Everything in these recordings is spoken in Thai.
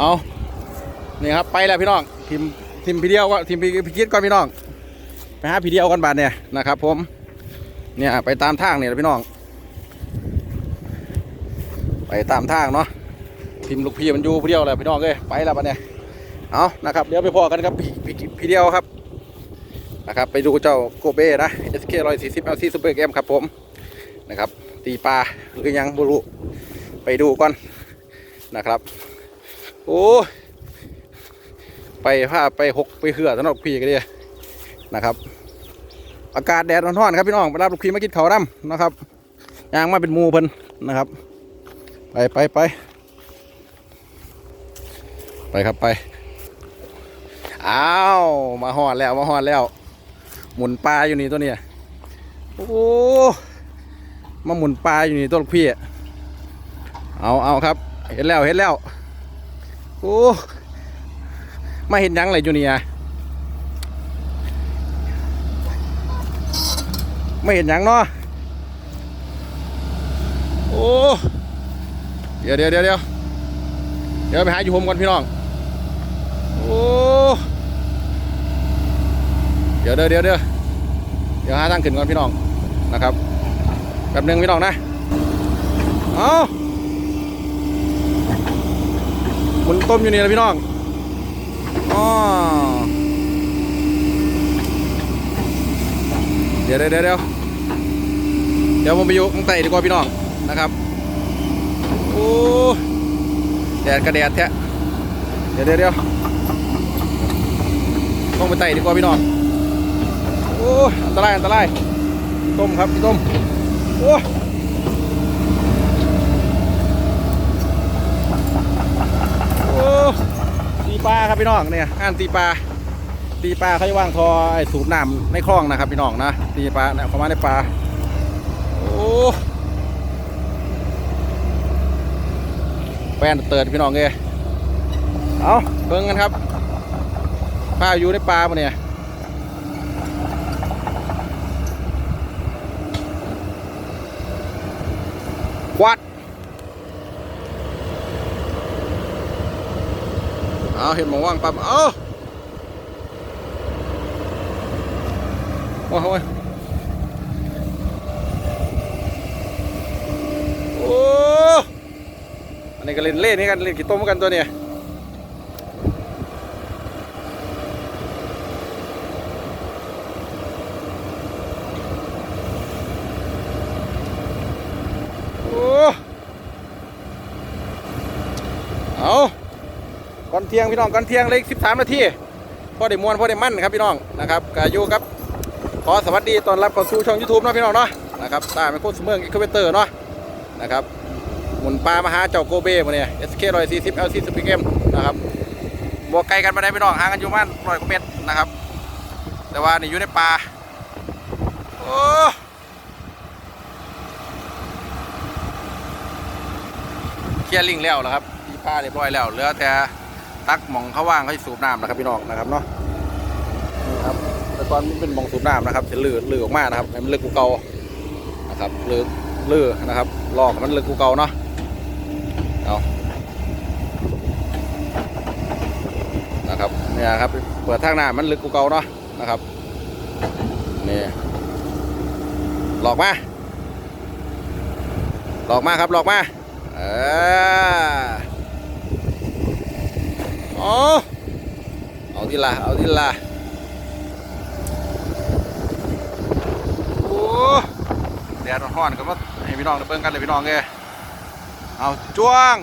เอานี่ครับไปแล้วพี่น้องทีมทีมพี่เดียวก็ทีมพี่พี่คิดก่อนพี่น้องไปหาพี่เดียวกันบาดเนี่ยนะครับผมเนี่ยไปตามทางเนี่ยพี่น้อง ไปตามทางเนาะทีมลูกพี่มันอยู่พี่เดียวแหละพี่น้องเอ้ยไปแล้วบาดเนี่ยเอานะครับเดี๋ยวไปพอกันครับพี่พี่พี่เดียวครับนะครับไปดูเจ้าโกเบ้นะ SK 140 LC Super Game ครับผมนะครับตีปลาหรือยังบุรุไปดูก่อนนะครับ โอ้ยไปผ้าไปหกไปเหือสำหรับพี่กันดีนะครับ อากาศแดดร้อนๆครับพี่น้องไปรับลูกพี่มากินข้าวน้ำนะครับยางมาเป็นมูเพิ่นนะครับ ไปไปไปไปครับไปอ้าวมาหอดแล้วมาหอดแล้ว หมุนปลาอยู่นี่ตัวเนี้ยโอ้มาหมุนปลาอยู่นี่ตัวลูกพี่เอาเอาครับ เห็นแล้วเห็นแล้ว โอ้มาเห็นยังอะไรอยู่นี่อะไม่เห็นยังเนาะโอ้เดี๋ยวเดี๋ยวเดี๋ยวเดี๋ยวเดี๋ยวไปหาอยู่ผมก่อนพี่น้องโอ้เดี๋ยวเดี๋ยวเดี๋ยวเดี๋ยวเดี๋ยวหาทางขึ้นก่อนพี่น้องนะครับแป๊บหนึงพี่น้องนะเอา หมุนต้มอยู่นี่นะพี่น้องอ๋อเดี๋ยวเดี๋ยวเดี๋ยวเดี๋ยวเดี๋ยวผมไปอยู่ข้างใต้ดีกว่าพี่น้องนะครับโอ้แดดกระแดดแท้เดี๋ยวเดี๋ยวเดี๋ยวต้องไปไต่ดีกว่าพี่น้องโอ้อันตรายอันตรายต้มครับพี่ต้มโอ้ ตีปลาครับพี่น้องเนี่ยอ่านตีปลาตีปลาเขาจะวางทอไอ้สูบน้ำในคลองนะครับพี่น้องนะตีปลาเนี่ยเขามาในปลาโอ้แป้นเติร์ดพี่น้องเอ้ยเอาเบิ่งกันครับปลาอยู่ในปลาปะเนี่ยควัด เอาเห็นหมองว่างปั๊บเอาโอ้ยโอ้อันนี้ก็เล่นเล่นนี่กันเล่นกี่ต้มกันตัวเนี่ยโอ้เอาก่ อนเที่ยงพี่น้องก่อนเที่ยงเลยสิบสามนาทีพอได้มวนพอได้มั่นครับพี่น้องนะครับกายูครับขอสวัสดีตอนรับเข้าสู่ช่อง YouTube เนาะพี่น้องเนาะนะครับตาเป็นโค้ชเมืองอีคเวเตอร์เนาะนะครับหมุนปลามาหาเจ้าโกเบ้มาเนี่ย SK 140 LC Super Game นะครับบวกไกลกันมาได้พี่น้องห่างกันอยู่ประมาณร้อยกว่าเมตรนะครับ แต่ว่านี่อยู่ในป่าโอ้เคลียร์ลิงแล้วนะครับตีปลาเรียบร้อยแล้วเหลือแต่ ตักหมองเขาว่างเขาสิสูบน้ำนะครับพี่น้องนะครับเนาะนี่ครับแต่ตอนนี้เป็นหมองสูบน้ำนะครับจะลื่นลื่นออกมานะครับให้มันลึกกูเก่านะครับลื่นลื่นนะครับลอกมันลึกกูเก่าเนาะเอานะครับเนี่ยครับเปิดทางหน้ามันลึกกูเก่าเนาะนะครับนี่หลอกมาหลอกมาครับหลอกมาเออ เอาเอาดีละเอาดีละโอ้แดดร้อนๆก็มาให้พี่น้องได้เบิ่งกันเลยพี่น้องเอ้เอาจ้วง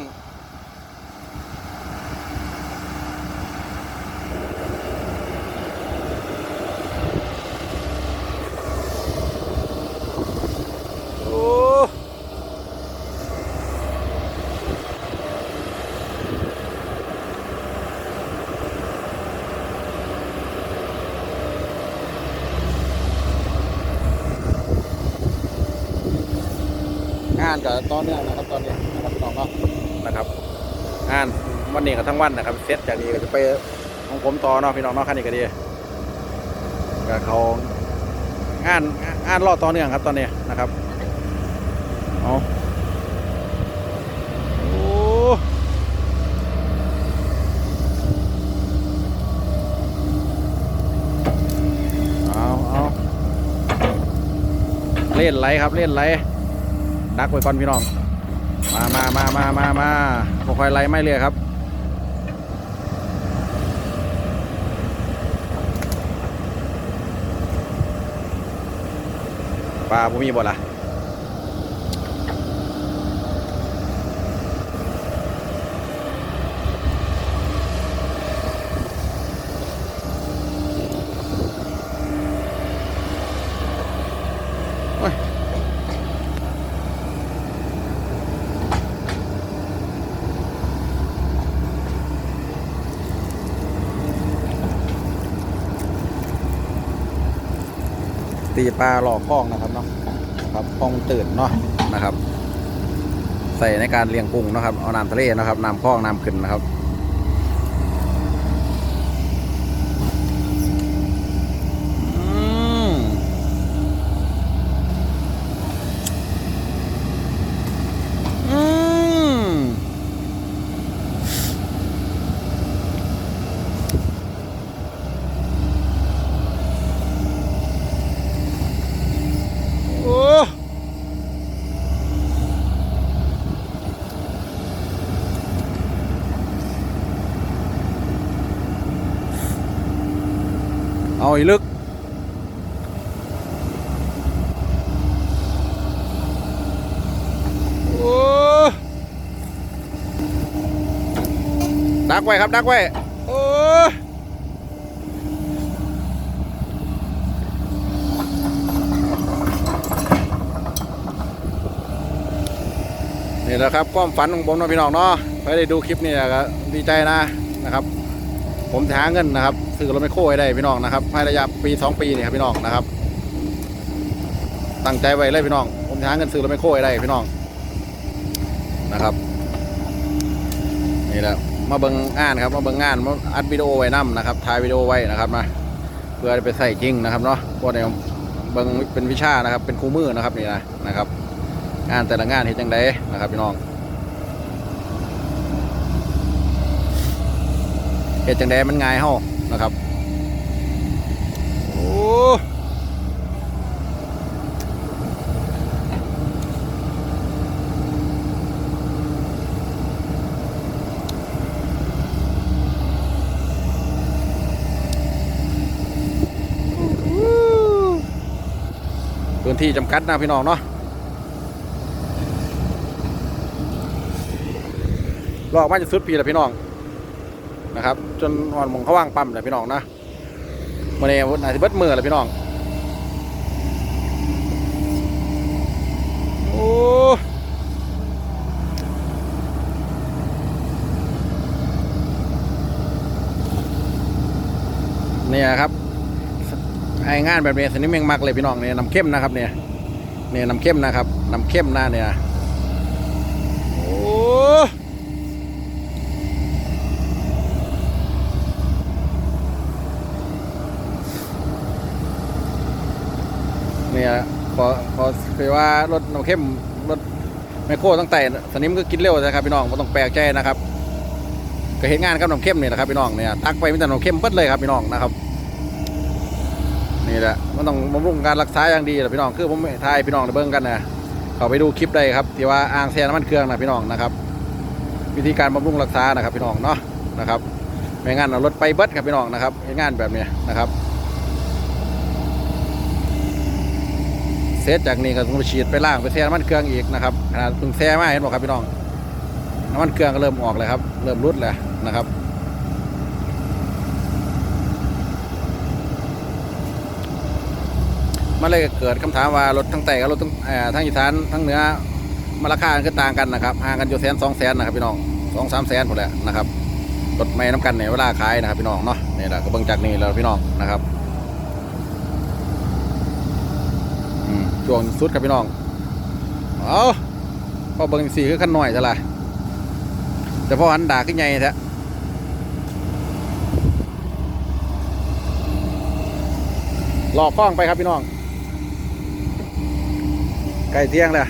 กับตอนเนี้อนะครับตอนนี้นะครับพี่น้องเนาะนะครับ งานวันนี้กับทั้งวันนะครับเซตจากนี้ก็จะไปของผมต่อเนาะพี่น้องเนาะคันนี้ก็ดีกับเขางานงานรอดต่อเนื่องครับตอนนี้นะครับเอาเล่นไรครับเล่นไร ดักไว้ก่อนพี่น้อง มามามามามามาค่อยๆไล่ไม่เลยครับปลาผมมีบ่ล่ะโอ้ย ตีปลาหลอกคล้องนะครับเนาะครับคล้องตื่นเนาะนะครับ ใส่ในการเลี้ยงกุ้งนะครับเอาน้ำทะเลนะครับน้ำคลองน้ำขึ้นนะครับ อาอีกลึก โอ้ดักไว้ครับดักไว้ โอ้นี่แหละครับความฝันของผมนะพี่น้องเนาะไปได้ดูคลิปนี่ก็ดีใจนะนะครับ ผมจะหาเงินนะครับซื้อรถไมโครให้ได้พี่น้องนะครับภายระยะปีสองปีนี่ครับพี่น้องนะครับ ตั้งใจไว้เลยพี่น้อง ผมจะหาเงินซื้อรถไมโครให้ได้พี่น้องนะครับนี่แหละมาเบิ่งงานครับมาเบิ่งงานมาอัดวิดีโอไว้นํนะครับถ่ายวิดีโอไว้นะครับมาเพื่อไปใส่จริงนะครับเนาะพวกเนี้เบิ่งเป็นวิชานะครับ เป็นคู่มือนะครับนี่นะนะครับ งานแต่ละงานเห็นจังไดนะครับพี่น้อง เห็นจังไดมันง่ายเฮานะครับโอ้พื้นที่จำกัดนะพี่น้องเนาะลอกมาจะสุดปีแล้วพี่น้อง นะครับ จนอ่อนมองเขาว่างปั๊มเลยพี่น้องนะมื่อนี้อาจจะเบิดมือเลยพี่น้อง โอ้เนี่ยครับไองานแบบนี้สนิมเมงมักเลยพี่น้องเนี่ยน้ำเข้มนะครับเนี่ยเนี่ยน้ำเข้มนะครับน้ำเข้มนะเนี่ยโอ้ เนี่ยขอ รือว่ารถน้ำเข้มรถไมโครตั้งแต่สนิมก็กินเร็วนะครับพี่น้องไม่ต้องแปลกใจนะครับก็เห็นงานกับน้ำเข้มนี่นะครับพี่น้องเนี่ยตักไปมีแต่น้ำเข้มเบิดเลยครับพี่น้องนะครับนี่แหละมันต้องบำรุงการรักษาอย่างดีแหละพี่น้องคือผมทายพี่น้องได้เบิ่งกันนะเขาไปดูคลิปได้ครับที่ว่าอ่างแช่น้ำมันเครื่องนะพี่น้องนะครับ วิธีการบำรุงรักษานะครับพี่น้องเนาะนะครับไม่งั้นเอารถไปเบิดครับพี่น้องนะครับงานแบบนี้นะครับ เซตจจากนี้ก็ต้องฉีดไปล่างไปแช่น้ำมันเครื่องอีกนะครับขนาดเพิ่งแช่มาเห็นบอกครับพี่น้องน้ำมันเครื่องก็เริ่มออกเลยครับ เริ่มรุดแล้วนะครับมันเลยเกิดคำถามว่ารถทั้งแต่กับรถทั้งอ่อทั้งอีสานทั้งเหนือมันราคาก็ต่างกันนะครับห่างกันอยู่แสนสองแสนนะครับพี่น้องสองสามแสนหมดแหละนะครับรถไม่น้ำกันเนี่ยเวลาขายนะครับพี่น้องเนาะนี่แหละก็เบิ่งจากนี่แล้วพี่น้องนะครับ อืม ช่วงสุดครับพี่น้อง เอาพอเบิ่งสีคือขั้นหน่อยซะละแต่พอหันด่าขึ้นใหญ่แท้หลอกกล้องไปครับพี่น้องใกล้เที่ยงเลย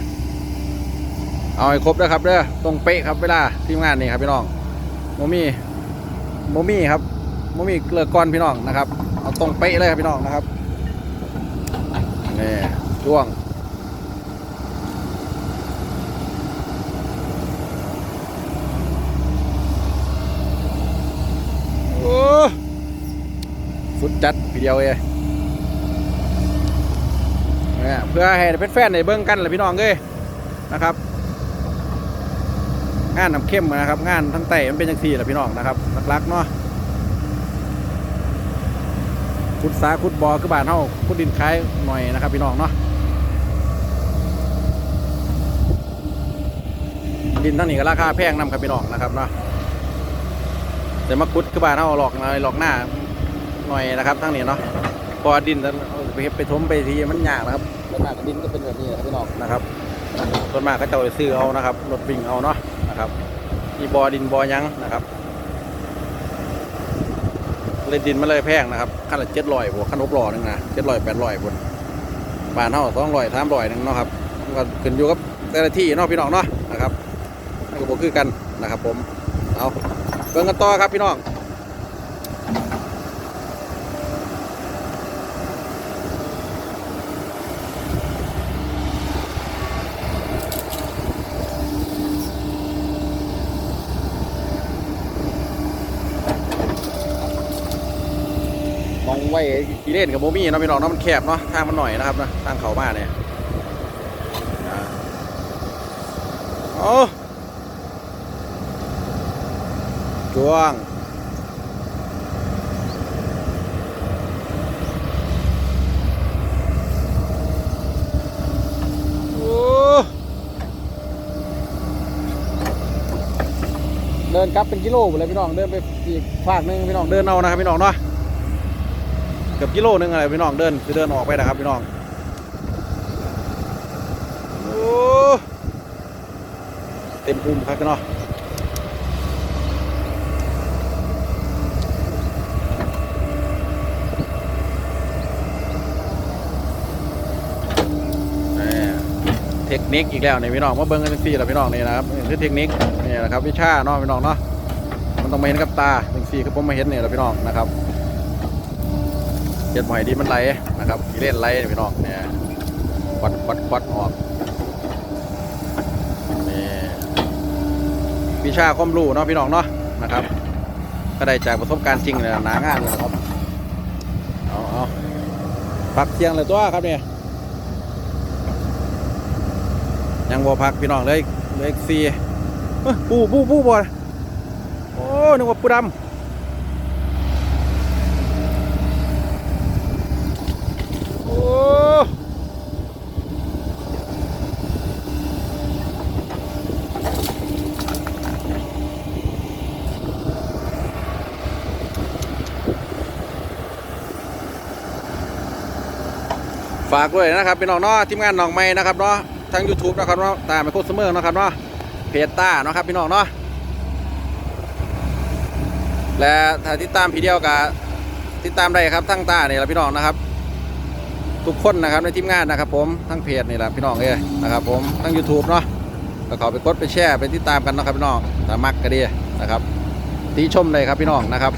เอาให้ครบนะครับเด้อตรงเป๊ะครับเวลาทีมงานนี่ครับพี่น้องโมมี่โมมี่ครับโมมี่เลิกก่อนพี่น้องนะครับ เอาตรงเป๊ะเลยครับพี่น้องนะครับนี่ ช่วง โอ้สุดจัดพีเดียวเองเพื่อให้เป็นแฟนในเบื้องกันเลยพี่น้องเลยนะครับ งานน้ำเข้มนะครับ งานทั้งไต่มันเป็นยังทีแหละพี่น้องนะครับรักๆเนาะขุดสาขุดบ่อคือบานเท่าขุดดินคล้ายหน่อยนะครับ พี่น้องเนาะ ดินทั้งนี้ก็ราคาแพงนํครับพี่น้องนะครับเนาะแต่มาขุดคือบานเฮาหลอกหน่อยหลอกหน้าหน่อยนะครับทั้งนี้เนาะเพอดินไปไปถมไปทีมันยากนะครับส่วนมากดินก็เป็นแบบนี้นะครับพี่น้องนะครับส่วนมากก็จะไปซื้อเอานะครับรถวิ่งเอาเนาะนะครับมีบอดินบอยังนะครับเลยดินมันเลยแพงนะครับขั้นละเจ็ดร้อยบวกขั้นหกร้อยนึงนะเจ็ดร้อยแปดร้อยบนบานเท่าสองร้อยสามร้อยนึงเนาะครับก็ขึ้นอยู่กับแต่ละที่เนาะพี่น้องเนาะ ก็บกคือกันนะครับ ผมเอาเบิ่งกันต่อครับพี่น้องมองไว้กีเล่นกับโมมี่เนาะพี่น้องเนาะมันแคบเนาะทางมันหน่อยนะครับนะทางเขามาเนี่ยอ่าโอ้ จวง โอ้เดินกลับเป็นกิโลหมดเลยพี่น้องเดินไปอีกฝากหนึงพี่น้องเดินเอานะครับพี่น้องเนาะเกือบกิโลหนึงอะไรพี่น้องเดินคือเดินออกไปนะครับพี่น้องเต็มภูมิครับพี่น้อง แหม่เทคนิคอีกแล้วในพี่น้องมาเบิ้งกันจังซี่ละพี่น้องนี่นะครับนี่คือเทคนิคนี่แหละครับวิชาเนาะพี่น้องเนาะมันต้องมาเห็นกับตาจังซี่คือผมมาเห็นนี่แหละพี่น้องนะครับเจ็ดหมอยดีมันไหลนะครับเล่นไหลนี่พี่น้องเนี่ยควัดควัดควัดออกนี่วิชาความรู้เนาะพี่น้องเนาะนะครับก็ได้จากประสบการณ์จริงเลยหนางานเลยนะครับเอาเอาพักเทียงเลยตัวครับเนี่ย ยังบ่พักพี่น้องเลยเลยสี่ปูปูปูบ่โอ้นึกว่าปูดำโอ้ฝากด้วยนะครับพี่น้องเนาะทีมงานหนองไม้นะครับเนาะ ทาง YouTube นะครับเนาะตามไปโคตรเสมอนะครับเนาะเพจต้าเนาะครับพี่น้องเนาะและถ้าติดตามพี่เดียวกับติดตามได้ครับทั้งต้านี่แหละพี่น้องนะครับ ทุกคนนะครับในทีมงานนะครับ ผมทั้งเพจนี่แหละพี่น้องเอ้ยนะครับผมทั้ง YouTube เนาะก็ขอไปกดไปแชร์ไปติดตามกันเนาะครับพี่น้องถ้ามักก็ดีนะครับติชมเลยครับพี่น้องนะครับ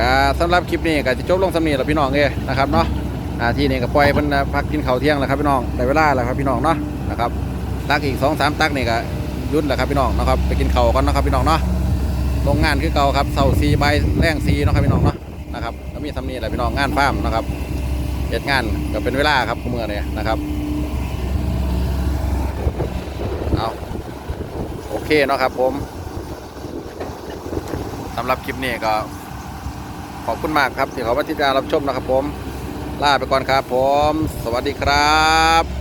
ก็สำหรับคลิปนี้ก็จะจบลงสำนีแล้วพี่น้องเอ้ยนะครับเนาะที่นี่ก็ปล่อยเพิ่นน่ะพักกินข้าวเที่ยงแล้วครับพี่น้องได้เวลาแล้วครับพี่น้องเนาะนะครับตักอีกสองสามตักนี่ก็ยุดแล้วครับพี่น้องนะครับไปกินข้าวกันนะครับพี่น้องเนาะโรงงานคือเก่าครับเสาซีใบแรงซีนะครับพี่น้องเนาะนะครับก็มีสำนีแหละพี่น้องงานฟาร์มนะครับเหตุงานก็เป็นเวลาครับเมื่อเนี่ยนะครับเอาโอเคเนาะครับผมสำหรับคลิปนี้ก็ อบคุณมากครับที่เขามาติดตามรับชมนะครับผม ลาไปก่อนครับผม สวัสดีครับ